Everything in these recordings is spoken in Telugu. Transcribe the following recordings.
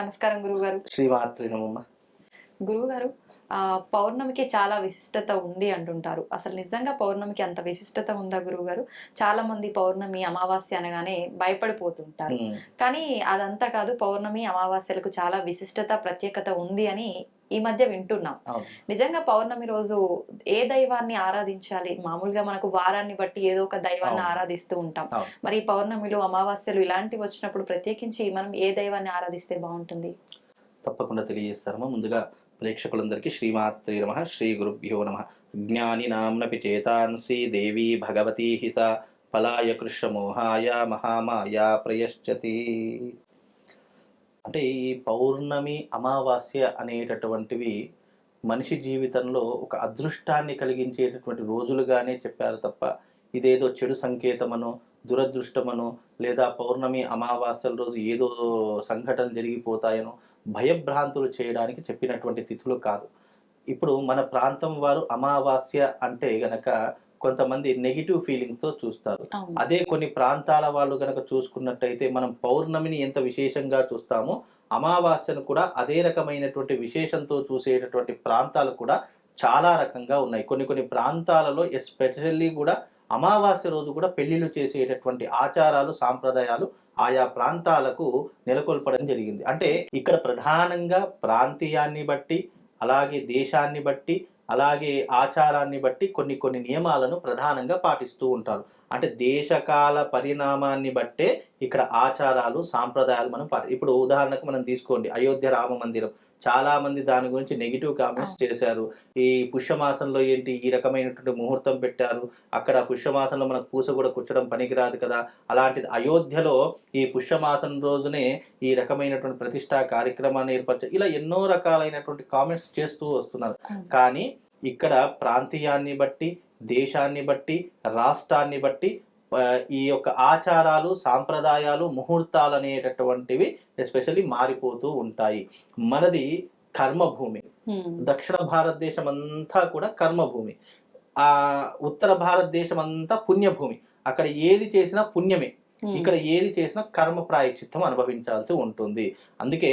నమస్కారం గురువుగారు. శ్రీమాత్రి నమమ్మ గురువుగారు ఆ, పౌర్ణమికి చాలా విశిష్టత ఉంది అంటుంటారు. అసలు నిజంగా పౌర్ణమికి అంత విశిష్టత ఉందా గురువుగారు? చాలా మంది పౌర్ణమి అమావాస్య అనగానే భయపడిపోతుంటారు. కానీ అదంతా కాదు పౌర్ణమి అమావాస్యలకు చాలా విశిష్టత ప్రత్యేకత ఉంది అని ఈ మధ్య వింటున్నాం. నిజంగా పౌర్ణమి రోజు ఏ దైవాన్ని ఆరాధించాలి? మామూలుగా మనకు వారాన్ని బట్టి ఏదో ఒక దైవాన్ని. ఆరాధిస్తూ ఉంటాం. మరి ఈ పౌర్ణమిలు అమావాస్యలు ఇలాంటివి వచ్చినప్పుడు ప్రత్యేకించి మనం ఏ దైవాన్ని ఆరాధిస్తే బాగుంటుంది? తప్పకుండా తెలియజేస్తారమ్మా ముందుగా ప్రేక్షకులందరికీ శ్రీమాత్రి నమ. శ్రీ గురుభ్యో నమ. జ్ఞాని నామ్నపి చేతాంసి దేవి భగవతీ హిస ఫలాయ కృష్ణమోహాయ మహామాయ ప్రయశ్చతి. అంటే ఈ పౌర్ణమి అమావాస్య అనేటటువంటివి మనిషి జీవితంలో ఒక అదృష్టాన్ని కలిగించేటటువంటి రోజులుగానే చెప్పారు తప్ప ఇదేదో చెడు సంకేతమనో దురదృష్టమనో లేదా పౌర్ణమి అమావాస్యల రోజు ఏదో సంఘటనలు జరిగిపోతాయనో భయభ్రాంతులు చేయడానికి చెప్పినటువంటి తిథులు కాదు. ఇప్పుడు మన ప్రాంతం వారు అమావాస్య అంటే గనక కొంతమంది నెగిటివ్ ఫీలింగ్తో చూస్తారు. అవును. అదే కొన్ని ప్రాంతాల వాళ్ళు కనుక చూసుకున్నట్టయితే మనం పౌర్ణమిని ఎంత విశేషంగా చూస్తామో అమావాస్యను కూడా అదే రకమైనటువంటి విశేషంతో చూసేటటువంటి ప్రాంతాలు కూడా చాలా రకంగా ఉన్నాయి. కొన్ని కొన్ని ప్రాంతాలలో ఎస్పెషల్లీ కూడా అమావాస్య రోజు కూడా పెళ్ళిళ్ళు చేసేటటువంటి ఆచారాలు సాంప్రదాయాలు ఆయా ప్రాంతాలకు నెలకొల్పడం జరిగింది. అంటే ఇక్కడ ప్రధానంగా ప్రాంతీయాన్ని బట్టి అలాగే దేశాన్ని బట్టి అలాగే ఆచారాన్ని బట్టి కొన్ని కొన్ని నియమాలను ప్రధానంగా పాటిస్తూ ఉంటారు. అంటే దేశకాల పరిణామాన్ని బట్టే ఇక్కడ ఆచారాలు సాంప్రదాయాలు మనం పాటి ఇప్పుడు ఉదాహరణకు మనం తీసుకోండి అయోధ్య రామ మందిరం. చాలా మంది దాని గురించి నెగిటివ్ కామెంట్స్ చేశారు. ఈ పుష్యమాసంలో ఏంటి? ఈ రకమైనటువంటి ముహూర్తం పెట్టారు. అక్కడ పుష్యమాసంలో మనకు పూస కూడా కూర్చడం పనికిరాదు కదా. అలాంటిది అయోధ్యలో ఈ పుష్యమాసం రోజునే ఈ రకమైనటువంటి ప్రతిష్టా కార్యక్రమాన్ని ఏర్పరచ ఇలా ఎన్నో రకాలైనటువంటి కామెంట్స్ చేస్తూ వస్తున్నారు. కానీ ఇక్కడ ప్రాంతీయాన్ని బట్టి దేశాన్ని బట్టి రాష్ట్రాన్ని బట్టి ఈ యొక్క ఆచారాలు సాంప్రదాయాలు ముహూర్తాలు అనేటటువంటివి ఎస్పెషల్లీ మారిపోతూ ఉంటాయి. మనది కర్మభూమి. దక్షిణ భారతదేశం అంతా కూడా కర్మభూమి. ఆ ఉత్తర భారతదేశం అంతా పుణ్యభూమి. అక్కడ ఏది చేసినా పుణ్యమే. ఇక్కడ ఏది చేసినా కర్మ ప్రాయశ్చిత్తం అనుభవించాల్సి ఉంటుంది. అందుకే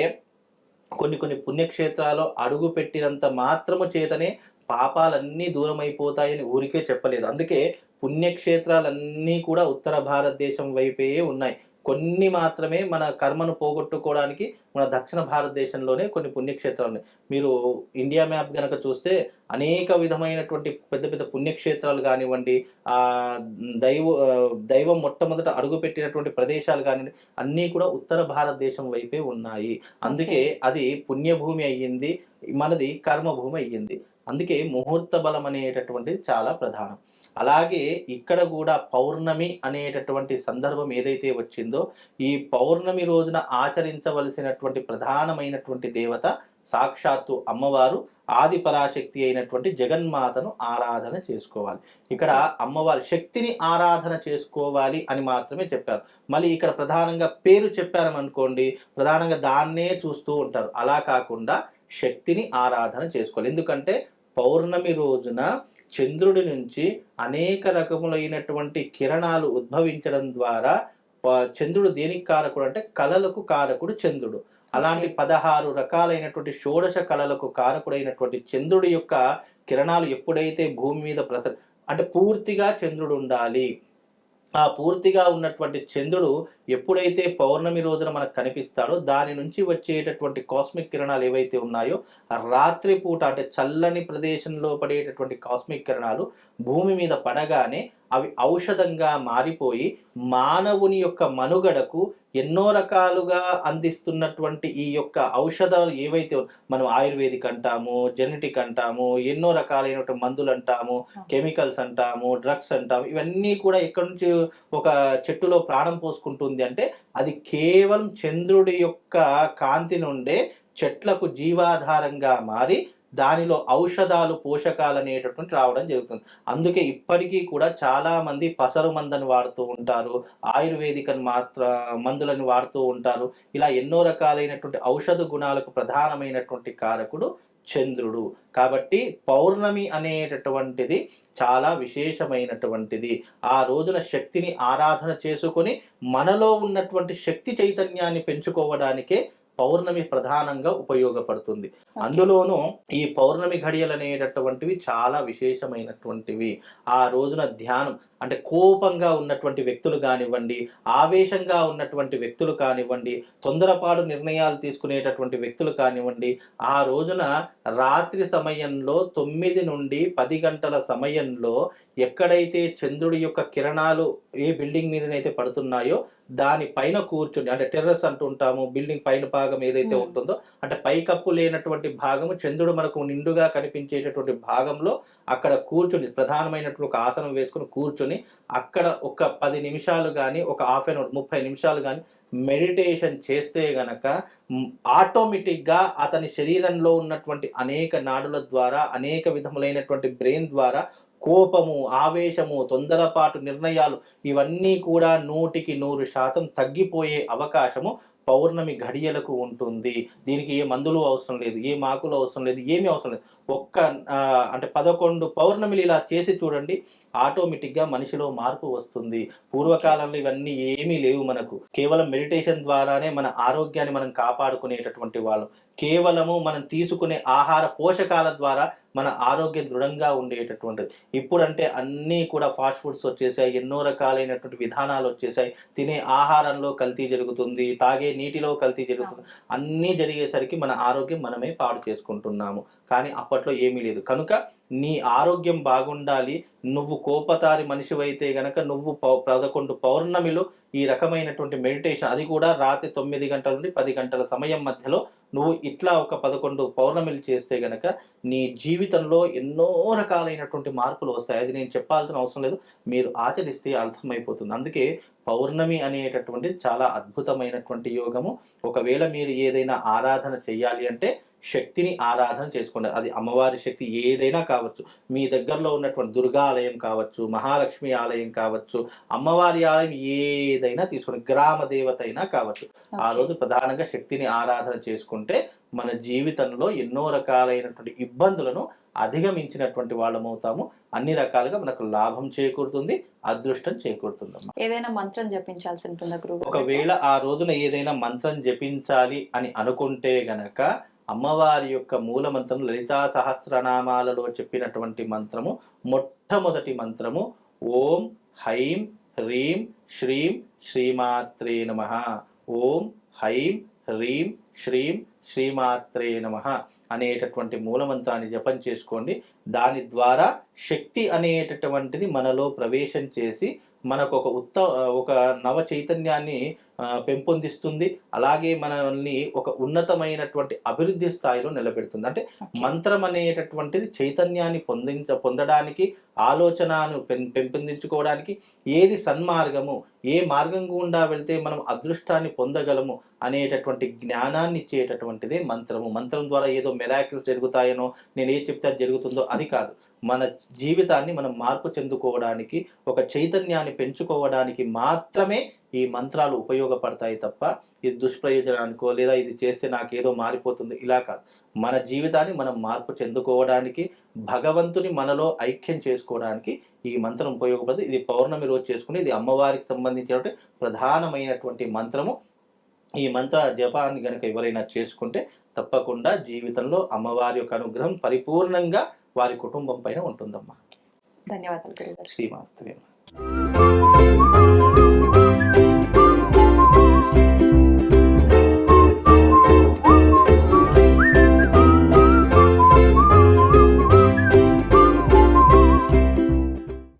కొన్ని కొన్ని పుణ్యక్షేత్రాలు అడుగు పెట్టినంత మాత్రము చేతనే పాపాలన్నీ దూరం అయిపోతాయని ఊరికే చెప్పలేదు. అందుకే పుణ్యక్షేత్రాలన్నీ కూడా ఉత్తర భారతదేశం వైపే ఉన్నాయి. కొన్ని మాత్రమే మన కర్మను పోగొట్టుకోవడానికి మన దక్షిణ భారతదేశంలోనే కొన్ని పుణ్యక్షేత్రాలు ఉన్నాయి. మీరు ఇండియా మ్యాప్ గనక చూస్తే అనేక విధమైనటువంటి పెద్ద పెద్ద పుణ్యక్షేత్రాలు కానివ్వండి ఆ దైవ దైవం మొట్టమొదట అడుగుపెట్టినటువంటి ప్రదేశాలు కానివ్వండి అన్నీ కూడా ఉత్తర భారతదేశం వైపే ఉన్నాయి. అందుకే అది పుణ్యభూమి అయ్యింది మనది కర్మభూమి అయ్యింది. అందుకే ముహూర్త బలం అనేటటువంటిది చాలా ప్రధానం. అలాగే ఇక్కడ కూడా పౌర్ణమి అనేటటువంటి సందర్భం ఏదైతే వచ్చిందో ఈ పౌర్ణమి రోజున ఆచరించవలసినటువంటి ప్రధానమైనటువంటి దేవత సాక్షాత్తు అమ్మవారు ఆది పరాశక్తి అయినటువంటి జగన్మాతను ఆరాధన చేసుకోవాలి. ఇక్కడ అమ్మవారి శక్తిని ఆరాధన చేసుకోవాలి అని మాత్రమే చెప్పారు. మళ్ళీ ఇక్కడ ప్రధానంగా పేరు చెప్పారనుకోండి ప్రధానంగా దాన్నే చూస్తూ ఉంటారు. అలా కాకుండా శక్తిని ఆరాధన చేసుకోవాలి. ఎందుకంటే పౌర్ణమి రోజున చంద్రుడి నుంచి అనేక రకములైనటువంటి కిరణాలు ఉద్భవించడం ద్వారా చంద్రుడు దేనికి కారకుడు అంటే కళలకు కారకుడు చంద్రుడు. అలాంటి పదహారు రకాలైనటువంటి షోడశ కళలకు కారకుడైనటువంటి చంద్రుడి యొక్క కిరణాలు ఎప్పుడైతే భూమి మీద ప్రస అంటే పూర్తిగా చంద్రుడు ఉండాలి ఆ పూర్తిగా ఉన్నటువంటి చంద్రుడు ఎప్పుడైతే పౌర్ణమి రోజున మనకు కనిపిస్తాడో దాని నుంచి వచ్చేటటువంటి కాస్మిక్ కిరణాలు ఏవైతే ఉన్నాయో రాత్రి పూట అంటే చల్లని ప్రదేశంలో పడేటటువంటి కాస్మిక్ కిరణాలు భూమి మీద పడగానే అవి ఔషధంగా మారిపోయి మానవుని యొక్క మనుగడకు ఎన్నో రకాలుగా అందిస్తున్నటువంటి ఈ యొక్క ఔషధాలు ఏవైతే మనం ఆయుర్వేదిక్ అంటాము జెనెటిక్ అంటాము ఎన్నో రకాలైనటువంటి మందులు అంటాము కెమికల్స్ అంటాము డ్రగ్స్ అంటాము ఇవన్నీ కూడా ఎక్కడి నుంచి ఒక చెట్టులో ప్రాణం పోసుకుంటుంది అంటే అది కేవలం చంద్రుడి యొక్క కాంతి నుండే చెట్లకు జీవాధారంగా మారి దానిలో ఔషధాలు పోషకాలు అనేటటువంటి రావడం జరుగుతుంది. అందుకే ఇప్పటికీ కూడా చాలామంది పసరు మందని వాడుతూ ఉంటారు ఆయుర్వేదిక మాత్ర మందులను వాడుతూ ఉంటారు. ఇలా ఎన్నో రకాలైనటువంటి ఔషధ గుణాలకు ప్రధానమైనటువంటి కారకుడు చంద్రుడు. కాబట్టి పౌర్ణమి అనేటటువంటిది చాలా విశేషమైనటువంటిది. ఆ రోజున శక్తిని ఆరాధన చేసుకొని మనలో ఉన్నటువంటి శక్తి చైతన్యాన్ని పెంచుకోవడానికే పౌర్ణమి ప్రధానంగా ఉపయోగపడుతుంది. అందులోనూ ఈ పౌర్ణమి ఘడియలు అనేటటువంటివి చాలా విశేషమైనటువంటివి. ఆ రోజున ధ్యానం అంటే కోపంగా ఉన్నటువంటి వ్యక్తులు కానివ్వండి ఆవేశంగా ఉన్నటువంటి వ్యక్తులు కానివ్వండి తొందరపాటు నిర్ణయాలు తీసుకునేటటువంటి వ్యక్తులు కానివ్వండి ఆ రోజున రాత్రి సమయంలో తొమ్మిది నుండి పది గంటల సమయంలో ఎక్కడైతే చంద్రుడి యొక్క కిరణాలు ఏ బిల్డింగ్ మీదనైతే పడుతున్నాయో దాని పైన కూర్చుని అంటే టెర్రస్ అంటుంటాము బిల్డింగ్ పైన భాగం ఏదైతే. ఉంటుందో అంటే పైకప్పు లేనటువంటి భాగము చంద్రుడు మనకు నిండుగా కనిపించేటటువంటి భాగంలో అక్కడ కూర్చుని ప్రధానమైనటువంటి ఒక ఆసనం వేసుకుని కూర్చుని అక్కడ ఒక పది నిమిషాలు కానీ ఒక హాఫ్ అన్ అవర్ ముప్పై నిమిషాలు కానీ మెడిటేషన్ చేస్తే గనక ఆటోమేటిక్గా అతని శరీరంలో ఉన్నటువంటి అనేక నాడుల ద్వారా అనేక విధములైనటువంటి బ్రెయిన్ ద్వారా కోపము ఆవేశము తొందరపాటు నిర్ణయాలు ఇవన్నీ కూడా నూటికి నూరు శాతం తగ్గిపోయే అవకాశము పౌర్ణమి ఘడియలకు ఉంటుంది. దీనికి ఏ మందులు అవసరం లేదు ఏ మాకులు అవసరం లేదు ఏమీ అవసరం లేదు. ఒక్క అంటే పదకొండు పౌర్ణమిలు ఇలా చేసి చూడండి ఆటోమేటిక్గా మనిషిలో మార్పు వస్తుంది. పూర్వకాలంలో ఇవన్నీ ఏమీ లేవు మనకు. కేవలం మెడిటేషన్ ద్వారానే మన ఆరోగ్యాన్ని మనం కాపాడుకునేటటువంటి వాళ్ళం. కేవలము మనం తీసుకునే ఆహార పోషకాల ద్వారా మన ఆరోగ్యం దృఢంగా ఉండేటటువంటిది. ఇప్పుడంటే అన్నీ కూడా ఫాస్ట్ ఫుడ్స్ వచ్చేసాయి. ఎన్నో రకాలైనటువంటి విధానాలు వచ్చేసాయి. తినే ఆహారంలో కల్తీ జరుగుతుంది. తాగే నీటిలో కల్తీ జరుగుతుంది. అన్నీ జరిగేసరికి మన ఆరోగ్యం మనమే పాడు చేసుకుంటున్నాము. కానీ అప్పట్లో ఏమీ లేదు. కనుక నీ ఆరోగ్యం బాగుండాలి. నువ్వు కోపతారి మనిషివైతే గనక నువ్వు పౌ- పదకొండు పౌర్ణమిలో ఈ రకమైనటువంటి మెడిటేషన్ అది కూడా రాత్రి తొమ్మిది గంటల నుండి పది గంటల సమయం మధ్యలో నువ్వు ఇట్లా ఒక పదకొండు పౌర్ణమిలు చేస్తే గనక నీ జీవితంలో ఎన్నో రకాలైనటువంటి మార్పులు వస్తాయి. అది నేను చెప్పాల్సిన అవసరం లేదు. మీరు ఆచరిస్తే అర్థమైపోతుంది. అందుకే పౌర్ణమి అనేటటువంటి చాలా అద్భుతమైనటువంటి యోగము. ఒకవేళ మీరు ఏదైనా ఆరాధన చెయ్యాలి అంటే శక్తిని ఆరాధన చేసుకోండి అది అమ్మవారి శక్తి ఏదైనా కావచ్చు. మీ దగ్గరలో ఉన్నటువంటి దుర్గా ఆలయం కావచ్చు మహాలక్ష్మి ఆలయం కావచ్చు అమ్మవారి ఆలయం ఏదైనా తీసుకోండి గ్రామ దేవత అయినా కావచ్చు. ఆ రోజు ప్రధానంగా శక్తిని ఆరాధన చేసుకుంటే మన జీవితంలో ఎన్నో రకాలైనటువంటి ఇబ్బందులను అధిగమించినటువంటి వాళ్ళమవుతాము. అన్ని రకాలుగా మనకు లాభం చేకూరుతుంది అదృష్టం చేకూరుతుందమ్మా. ఏదైనా మంత్రం జపించాల్సి ఉంటుందా ఒకవేళ ఆ రోజున ఏదైనా మంత్రం జపించాలి అని అనుకుంటే గనక అమ్మవారి యొక్క మూల మంత్రం లలితా సహస్రనామాలలో చెప్పినటువంటి మంత్రము మొట్టమొదటి మంత్రము ఓం హైం హ్రీం శ్రీం శ్రీమాత్రే నమ. ఓం హైం హ్రీం శ్రీం శ్రీమాత్రే నమ అనేటటువంటి మూలమంత్రాన్ని జపం చేసుకోండి. దాని ద్వారా శక్తి అనేటటువంటిది మనలో ప్రవేశం చేసి మనకు ఒక ఉత్త ఒక నవ చైతన్యాన్ని పెంపొందిస్తుంది. అలాగే మనల్ని ఒక ఉన్నతమైనటువంటి అభివృద్ధి స్థాయిలో నిలబెడుతుంది. అంటే మంత్రం అనేటటువంటిది చైతన్యాన్ని పొందించ పొందడానికి ఆలోచనను పెం- పెంపొందించుకోవడానికి ఏది సన్మార్గము ఏ మార్గం గుండా వెళ్తే మనం అదృష్టాన్ని పొందగలము అనేటటువంటి జ్ఞానాన్ని ఇచ్చేటటువంటిదే మంత్రము. మంత్రం ద్వారా ఏదో మెరాకిల్స్ జరుగుతాయనో నేను ఏ చెప్తే అది జరుగుతుందో అది కాదు. మన జీవితాన్ని మనం మార్పు చెందుకోవడానికి ఒక చైతన్యాన్ని పెంచుకోవడానికి మాత్రమే ఈ మంత్రాలు ఉపయోగపడతాయి తప్ప ఇది దుష్ప్రయోజనానికో లేదా ఇది చేస్తే నాకు ఏదో మారిపోతుంది. ఇలా కాదు. మన జీవితాన్ని మనం మార్పు చెందుకోవడానికి భగవంతుని మనలో ఐక్యం చేసుకోవడానికి ఈ మంత్రం ఉపయోగపడుతుంది. ఇది పౌర్ణమి రోజు చేసుకుని ఇది అమ్మవారికి సంబంధించినటువంటి ప్రధానమైనటువంటి మంత్రము. ఈ మంత్ర జపాన్ని గనక ఎవరైనా చేసుకుంటే తప్పకుండా జీవితంలో అమ్మవారి యొక్క అనుగ్రహం పరిపూర్ణంగా వారి కుటుంబం పైన ఉంటుందమ్మా. ధన్యవాదాలు శ్రీమాత్రే